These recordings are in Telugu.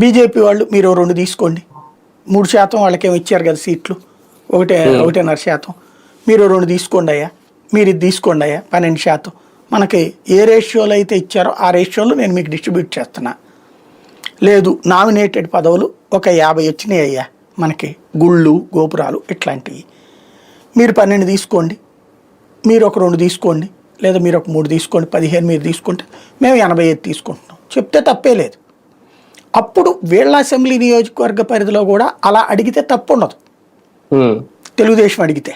బీజేపీ వాళ్ళు మీరు రెండు తీసుకోండి. మూడు శాతం వాళ్ళకేమో ఇచ్చారు కదా సీట్లు. ఒకటే ఒకటిన్నర శాతం. మీరు రెండు తీసుకోండి అయ్యా. మీరు ఇది తీసుకోండి అయ్యా. పన్నెండు శాతం. మనకి ఏ రేషియోలో అయితే ఇచ్చారో ఆ రేషియోలో నేను మీకు డిస్ట్రిబ్యూట్ చేస్తున్నా. లేదు నామినేటెడ్ పదవులు ఒక యాభై వచ్చినాయి అయ్యా. మనకి గుళ్ళు గోపురాలు ఇట్లాంటివి. మీరు పన్నెండు తీసుకోండి. మీరు ఒక రెండు తీసుకోండి. లేదా మీరు ఒక మూడు తీసుకోండి. పదిహేను మీరు తీసుకుంటే మేము ఎనభై ఐదు తీసుకుంటున్నాం. చెప్తే తప్పే లేదు. అప్పుడు వీళ్ళ అసెంబ్లీ నియోజకవర్గ పరిధిలో కూడా అలా అడిగితే తప్పు ఉండదు తెలుగుదేశం అడిగితే.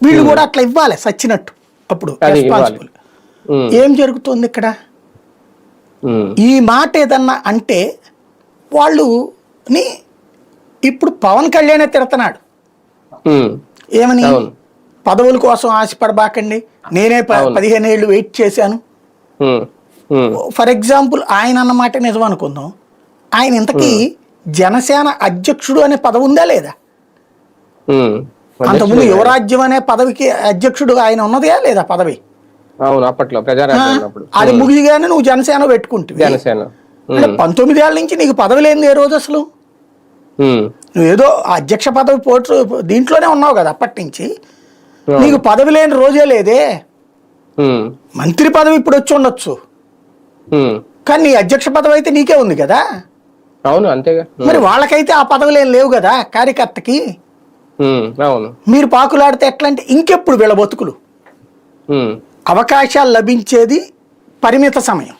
వీళ్ళు కూడా అట్లా ఇవ్వాలి సచ్చినట్టు అప్పుడు. రెస్పాన్సిబుల్ ఏం జరుగుతుంది ఇక్కడ? ఈ మాట ఏదన్నా అంటే వాళ్ళుని ఇప్పుడు పవన్ కళ్యాణే తిడుతున్నాడు. ఏమని. పదవుల కోసం ఆశపడబాకండి. నేనే. పదిహేను ఏళ్ళు వెయిట్ చేశాను. ఫర్ ఎగ్జాంపుల్ ఆయన అన్నమాట నిజం అనుకుందాం. ఆయన ఇంతకీ జనసేన అధ్యక్షుడు అనే పదవి ఉందా లేదా. అంతకుముందు యువరాజ్యం అనే పదవికి అధ్యక్షుడు ఆయన ఉన్నదా లేదా పదవి? అవును అప్పట్లో అది ముగిగానే నువ్వు జనసేన పెట్టుకుంటుంది జనసేన. అంటే పంతొమ్మిది ఏళ్ళ నుంచి నీకు పదవి లేనిది ఏ రోజు అసలు? నువ్వేదో అధ్యక్ష పదవి పోటు దీంట్లోనే ఉన్నావు కదా అప్పటి నుంచి. నీకు పదవి లేని రోజే లేదే? మంత్రి పదవి ఇప్పుడు వచ్చి ఉండొచ్చు. కానీ నీ అధ్యక్ష పదవి అయితే నీకే ఉంది కదా? అవును అంతేగా మరి వాళ్ళకైతే ఆ పదవులు ఏం లేవు కదా కార్యకర్తకి? అవును. మీరు పాకులాడితే ఎట్లా అంటే ఇంకెప్పుడు వీళ్ళ బతుకులు? అవకాశాలు లభించేది పరిమిత సమయం.